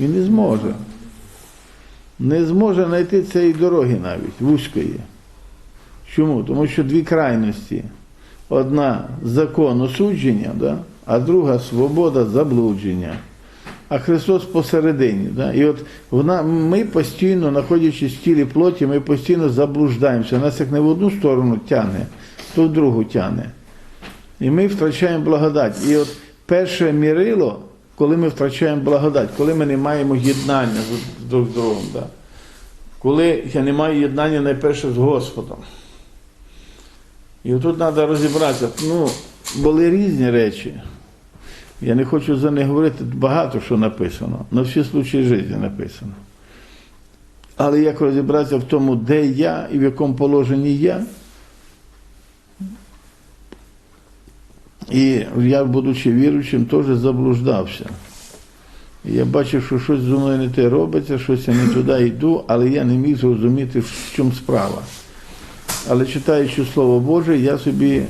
Він не зможе. Не зможе знайти цієї дороги навіть, вузької. Чому? Тому що дві крайності. Одна закон осудження, да? а друга свобода заблудження. А Христос посередині. Да? І от вона, ми постійно, знаходячись в тілі плоті, ми постійно заблуждаємося. Нас як не в одну сторону тягне, то в другу тягне. І ми втрачаємо благодать. І от перше мірило, коли ми втрачаємо благодать, коли ми не маємо єднання друг з другом. Да? Коли я не маю єднання найперше з Господом. І отут треба розібратися. Ну, були різні речі. Я не хочу за них говорити, багато що написано. На всі случаї життя написано. Але як розібратися в тому, де я і в якому положенні я. І я, будучи віруючим, теж заблуждався. Я бачив, що щось зі мною не те робиться, щось я не туди йду, але я не міг зрозуміти, в чому справа. Але читаючи Слово Боже, я собі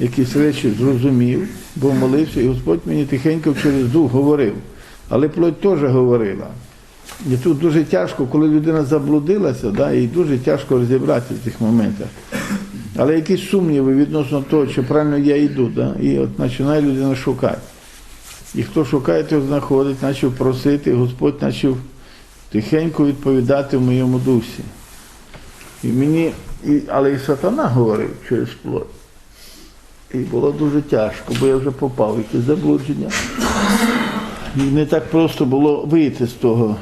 якісь речі зрозумів, бо молився, і Господь мені тихенько через дух говорив. Але плоть теж говорила. І тут дуже тяжко, коли людина заблудилася, да, і дуже тяжко розібратися в цих моментах. Але якісь сумніви відносно того, чи правильно я йду, да, і от починає людина шукати. І хто шукає, той знаходить, почав просити, Господь почав тихенько відповідати в моєму дусі. І мені, і, але і сатана говорив через плоть. І було дуже тяжко, бо я вже попав в якесь заблудження. І не так просто було вийти з того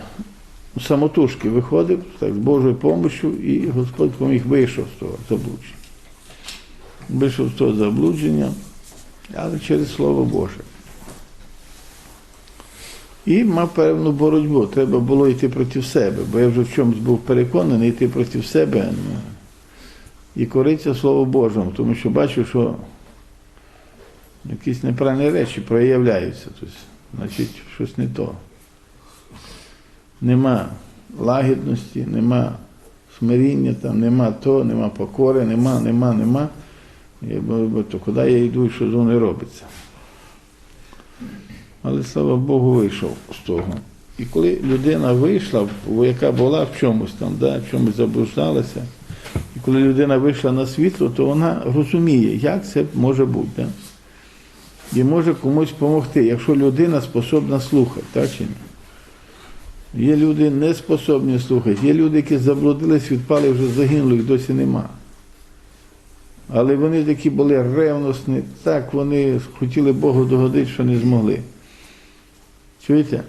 самотужки. Виходив так, з Божою допомогою, і Господь поміг вийшов з того заблудження. Того заблудження, але через Слово Боже. І мав певну боротьбу. Треба було йти проти себе, бо я вже в чомусь був переконаний йти проти себе і коритися Слово Божому, тому що бачу, що якісь неправильні речі проявляються. Тобто, значить, щось не то. Нема лагідності, нема смиріння, там, нема то, нема покори, нема, нема, нема. То куди я йду і що зо мною робиться? Але слава Богу, вийшов з того. І коли людина вийшла, яка була в чомусь там, да, в чомусь заблуждалася, і коли людина вийшла на світло, то вона розуміє, як це може бути. Да? І може комусь допомогти, якщо людина способна слухати, так чи ні? Є люди не способні слухати, є люди, які заблудились, відпали, вже загинули, їх досі нема. Але вони такі були ревностні, так вони хотіли Богу догодити, що не змогли. Чуєте?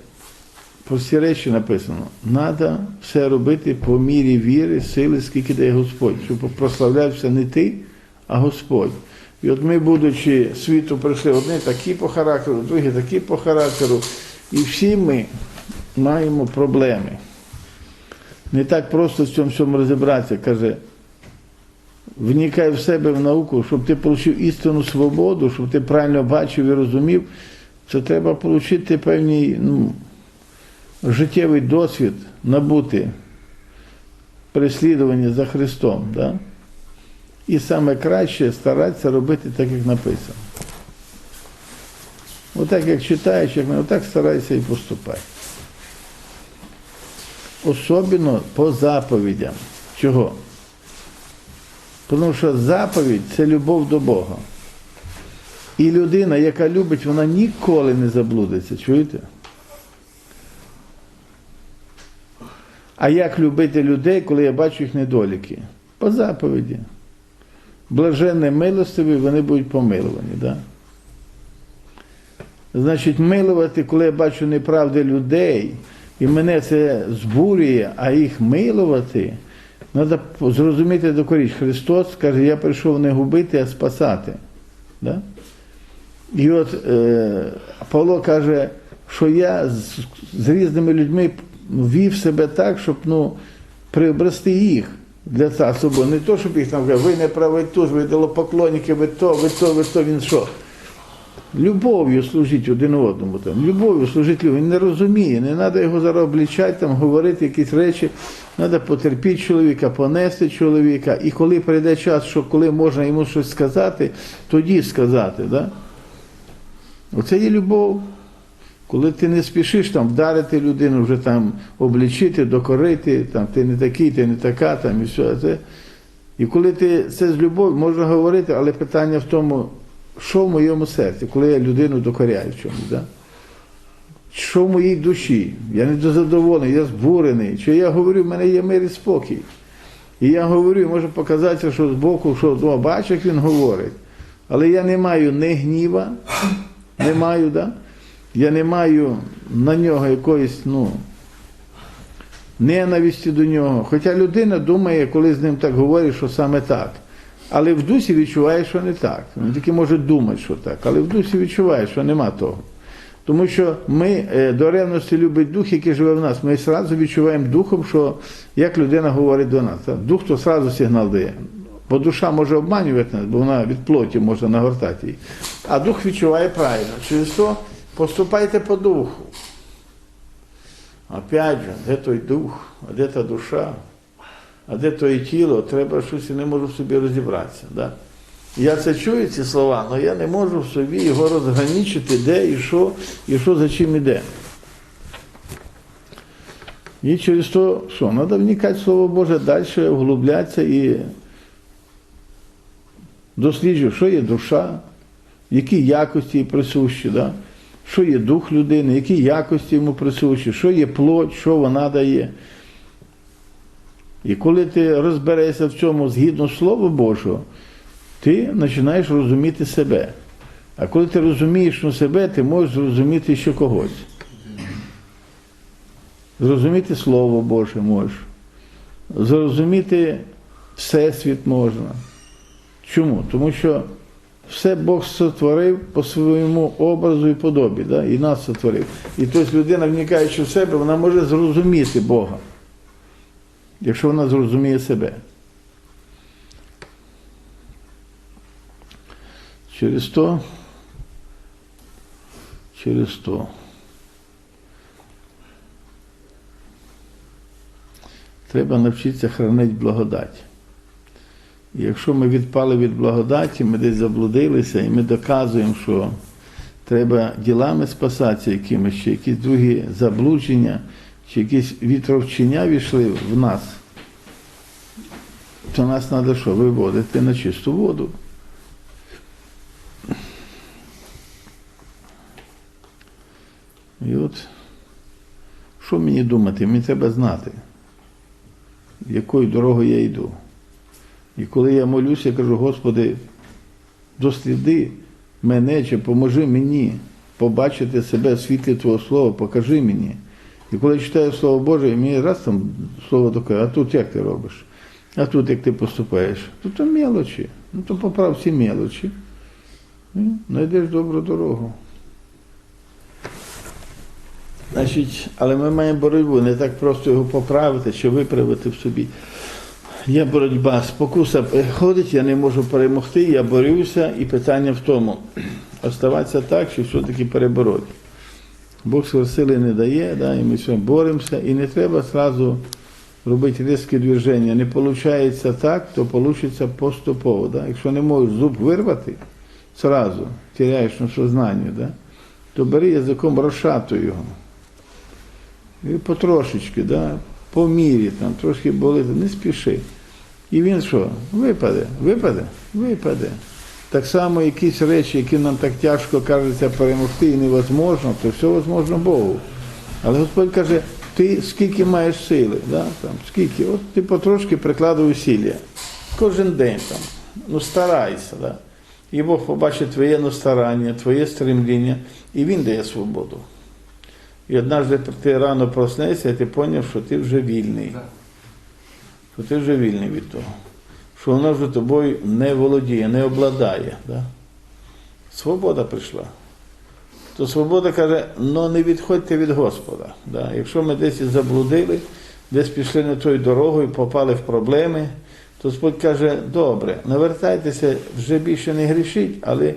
Про всі речі написано. Треба все робити по мірі віри, сили, скільки дає Господь, щоб прославлявся не ти, а Господь. І от ми, будучи світу, прийшли одні такі по характеру, другі такі по характеру. І всі ми маємо проблеми. Не так просто в цьому всьому розібратися, каже, вникай в себе в науку, щоб ти отримав істинну свободу, щоб ти правильно бачив і розумів, це треба отримати певний ну, життєвий досвід, набути переслідування за Христом. Да? І саме краще старатися робити так, як написано. Отак, як читаєш, як отак старайся і поступай. Особливо по заповідям. Чого? Тому що заповідь це любов до Бога. І людина, яка любить, вона ніколи не заблудиться. Чуєте? А як любити людей, коли я бачу їх недоліки? По заповіді. Блаженне милостиві, вони будуть помилувані. Да? Значить, милувати, коли я бачу неправди людей, і мене це збурює, а їх милувати, треба зрозуміти докоріч. Христос каже, я прийшов не губити, а спасати. Да? І от е, Павло каже, що я з, з різними людьми вів себе так, щоб ну, приобрести їх для царства. Не то, щоб їх там ви не правий туз, ви поклонники, ви то, ви то, ви то, він що. Любов'ю служіть один одному. Там. Любов'ю служить людям. Він не розуміє, не треба його зараз облічати, там, говорити якісь речі. Треба потерпіти чоловіка, понести чоловіка. І коли прийде час, що коли можна йому щось сказати, тоді сказати. Да? Оце є любов. Коли ти не спішиш там вдарити людину, вже там облічити, докорити, там ти не такий, ти не така, там і все це. І коли ти це з любов'ю, можна говорити, але питання в тому, що в моєму серці, коли я людину докоряю чомусь. Да? Що в моїй душі? Я не задоволений, я збурений. Чи я говорю, в мене є мир і спокій. І я говорю, може показатися, що збоку, що о, бачиш, як він говорить. Але я не маю ні гніва, не маю, да? я не маю на нього якоїсь, ну, ненависті до нього. Хоча людина думає, коли з ним так говорить, що саме так. Але в дусі відчуває, що не так. Він тільки може думати, що так, але в дусі відчуває, що нема того. Тому що ми е, до ревності любить дух, який живе в нас. Ми одразу відчуваємо духом, що як людина говорить до нас. Дух то одразу сигнал дає. Бо душа може обманювати нас, бо вона від плоті може нагортати її. А дух відчуває правильно. Через то поступайте по духу. Опять же, де той дух, а де та душа, а де твоє тіло, треба щось і не можу в собі розібратися. Да? Я це чую, ці слова, але я не можу в собі його розграничити, де і що, і що за чим іде. І через то, що, треба вникати в Слово Боже, далі вглублятися і досліджувати, що є душа, які якості їй присущі, да? що є дух людини, які якості йому присущі, що є плоть, що вона дає. І коли ти розберешся в цьому згідно Слова Божого, ти починаєш розуміти себе. А коли ти розумієш ну, себе, ти можеш зрозуміти ще когось. Зрозуміти Слово Боже можеш. Зрозуміти Всесвіт можна. Чому? Тому що все Бог сотворив по своєму образу і подобі, да? і нас сотворив. І тобто людина, вникаючи в себе, вона може зрозуміти Бога, якщо вона зрозуміє себе. Через то, через то. Треба навчитися хранити благодать. І якщо ми відпали від благодаті, ми десь заблудилися, і ми доказуємо, що треба ділами спасатися якимось, чи якісь другі заблудження, чи якісь вітровчення війшли в нас, то нас треба що? Виводити на чисту воду. І от, що мені думати? Мені треба знати, якою дорогою я йду. І коли я молюся, я кажу, Господи, досліди мене чи поможи мені побачити себе в світлі Твого Слова, покажи мені. І коли читаю Слово Боже, і мені раз там слово таке, а тут як ти робиш? А тут як ти поступаєш? Тут то мелочі. Ну то поправ ці мелочі. Знайдеш добру дорогу. Значить, але ми маємо боротьбу, не так просто його поправити чи виправити в собі. Є боротьба, спокуса приходить, я не можу перемогти, я борюся, і питання в тому, оставатися так, чи все-таки перебороти. Бог сили не дає, да, і ми все боремося, і не треба одразу робити різкі движення. Не виходить так, то вийде поступово. Да? Якщо не можеш зуб вирвати, зразу теряєш на сознанні, да? то бери язиком розшатуй його. І потрошечки, да? по мірі, там, трошки болити, не спіши. І він що? Випаде, випаде, випаде. Так само якісь речі, які нам так тяжко кажеться перемогти і невозможно, то все возможно Богу. Але Господь каже, ти скільки маєш сили, да? там, скільки, от ти потрошки прикладуй усилля. Кожен день там, ну старайся. Да? І Бог побачить твоє настарання, твоє стремління, і Він дає свободу. І однажды ти рано проснешся, і ти зрозумів, що ти вже вільний. Що ти вже вільний від того. Що вона вже тобою не володіє, не обладає. Да? Свобода прийшла. То свобода каже, ну не відходьте від Господа. Да? Якщо ми десь заблудили, десь пішли не тою дорогою, попали в проблеми, то Господь каже, добре, навертайтеся, вже більше не грішіть, але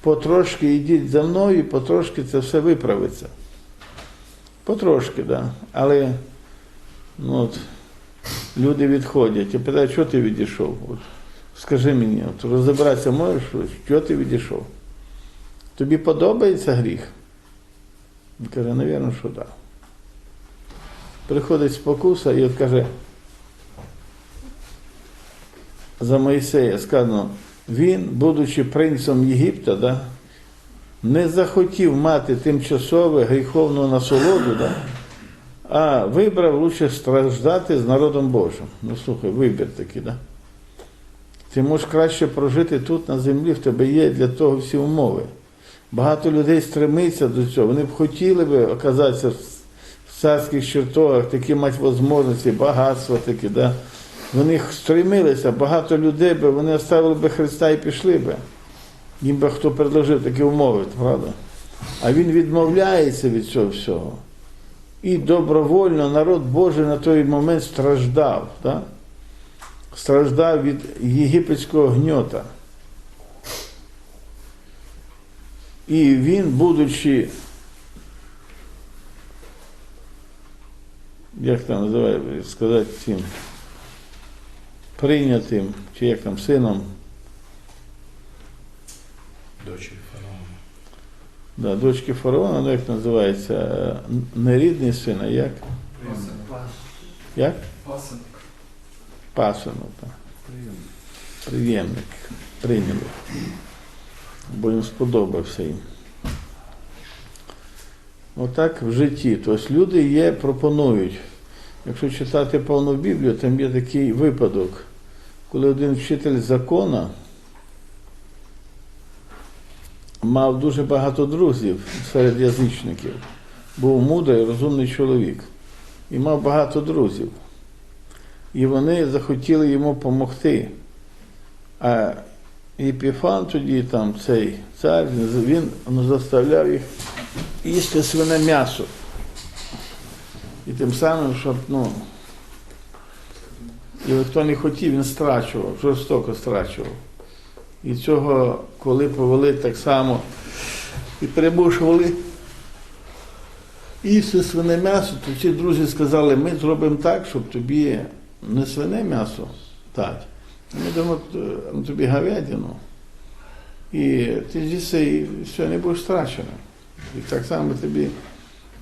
потрошки йдіть за мною, потрошки це все виправиться. Потрошки, да. Але ну, от, люди відходять і питають, що ти відійшов? От, скажи мені, от, розібратися можеш, що ти відійшов? Тобі подобається гріх? Він каже, навірно, що так. Приходить спокуса і от каже, за Моїсея сказано, він, будучи принцем Єгипта, да, не захотів мати тимчасове гріховну насолоду, да, а вибрав лучше страждати з народом Божим. Ну слухай, вибір такий, да? Ти можеш краще прожити тут на землі, в тебе є для того всі умови. Багато людей стремиться до цього. Вони б хотіли би оказатися в царських чертогах, такі мати можливості, багатство таке, да? Вони стремилися, багато людей би, вони оставили би Христа і пішли би. Їм би хто предложив такі умови, правда? А він відмовляється від цього всього. І добровольно народ Божий на той момент страждав. Да? Страждав від єгипетського гньота. І він, будучи, як там називає, сказати цим, прийнятим, чи як там, сином, фараона. Да, дочки фараона, ну як називається, е, не рідний син, а як? Як? Пасенок. Пасинок. так. Приємник. Прийняли. Бо їм сподобався їм. Отак в житті. Тобто люди є, пропонують. Якщо читати повну Біблію, там є такий випадок, коли один вчитель закона мав дуже багато друзів серед язичників. Був мудрий, розумний чоловік. І мав багато друзів. І вони захотіли йому допомогти. А Епіфан тоді, там, цей цар, він заставляв їх їсти свине м'ясо. І тим самим, щоб, ну, і хто не хотів, він страчував, жорстоко страчував. І цього, коли повели так само і примушували їсти свине м'ясо, то ці друзі сказали, ми зробимо так, щоб тобі не свине м'ясо дати. Ми дамо е, ну, тобі говядину. І ти з'їси, і все, не будеш страченим. І так само тобі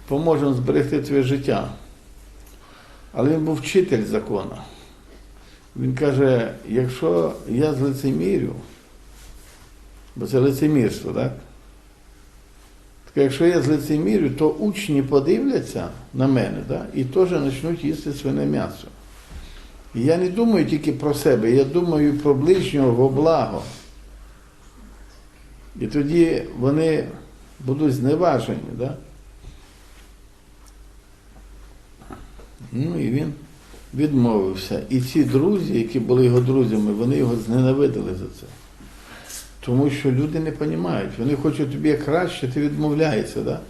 поможемо зберегти твоє життя. Але він був вчитель закону. Він каже, якщо я з лицемірю, бо це лицемірство, так? Так якщо я з лицемірю, то учні подивляться на мене да, і теж почнуть їсти свине м'ясо. І я не думаю тільки про себе, я думаю про ближнього во благо. І тоді вони будуть зневажені. Да? Ну і він відмовився. І ці друзі, які були його друзями, вони його зненавидили за це. Тому що люди не розуміють, вони хочуть тобі краще, ти відмовляєшся. Да?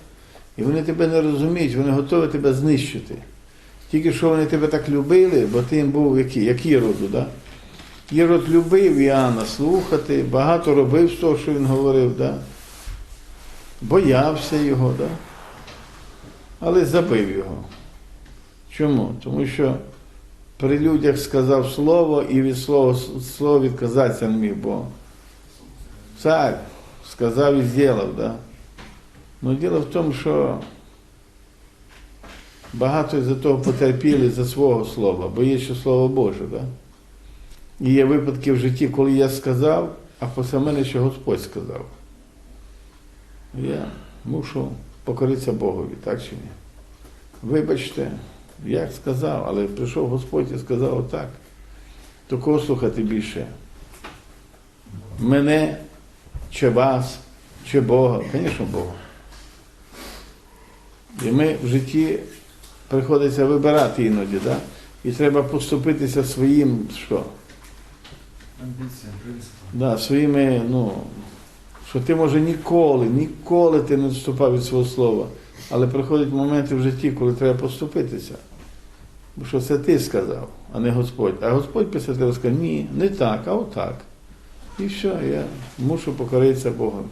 І вони тебе не розуміють, вони готові тебе знищити. Тільки що вони тебе так любили, бо ти їм був який, як Іроду, да? Ірод любив Іоанна слухати, багато робив з того, що він говорив, да? боявся його, да? але забив його. Чому? Тому що при людях сказав слово і від слова, слова відказатися не міг, бо цар сказав і зробив, да? Ну діло в тому, що багато з того потерпіли за свого слова, бо є ще слово Боже. Да? І є випадки в житті, коли я сказав, а після мене ще Господь сказав. Я мушу покоритися Богові, так чи ні? Вибачте, як сказав, але прийшов Господь і сказав отак. То кого слухати більше? Мене, чи вас, чи Бога? Звісно, Бога. І ми в житті приходиться вибирати іноді, да? і треба поступитися своїм що? Амбіція. Да, своїми, ну, що ти може ніколи, ніколи ти не відступав від свого слова. Але приходять моменти в житті, коли треба поступитися. Бо що це ти сказав, а не Господь. А Господь після тебе скаже, ні, не так, а отак. І все, я мушу покоритися Богом.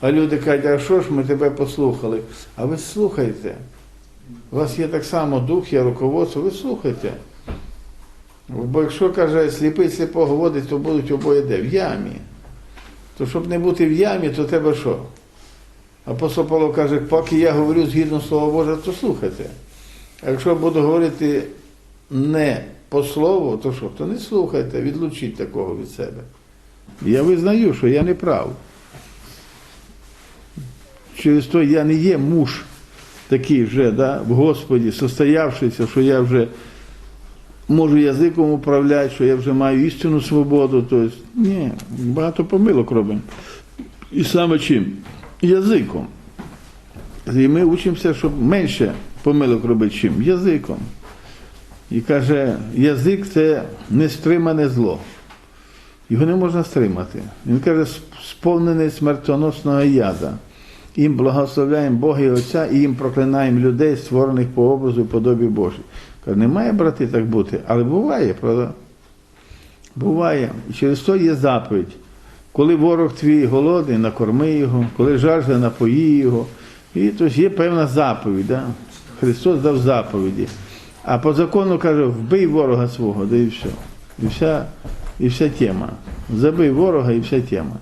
А люди кажуть, а що ж ми тебе послухали? А ви слухайте. У вас є так само дух, є руководство, ви слухайте. Бо якщо каже, сліпий сліпого водить, то будуть обоє де? В ямі. То щоб не бути в ямі, то треба що? Апостол Павло каже, поки я говорю згідно Слова Божого, то слухайте. А якщо буду говорити не по слову, то що? То не слухайте, відлучіть такого від себе. Я визнаю, що я не прав. Через то я не є муж такий вже, да, в Господі, состоявшийся, що я вже можу язиком управляти, що я вже маю істинну свободу. Тобто, ні, багато помилок робимо. І саме чим? Язиком. І ми учимося, щоб менше помилок робити чим? Язиком. І каже, язик це нестримане зло. Його не можна стримати. Він каже, сповнений смертоносного яда. Їм благословляємо Бога і Отця, і їм проклинаємо людей, створених по образу і подобі Божій. Каже, не має брати так бути, але буває, правда? Буває. І через то є заповідь. Коли ворог твій голодний, накорми його, коли жажде, напої його. І тож є певна заповідь. Да? Христос дав заповіді. А по закону каже, вбий ворога свого, да і все. І вся, і вся тема. Забий ворога і вся тема.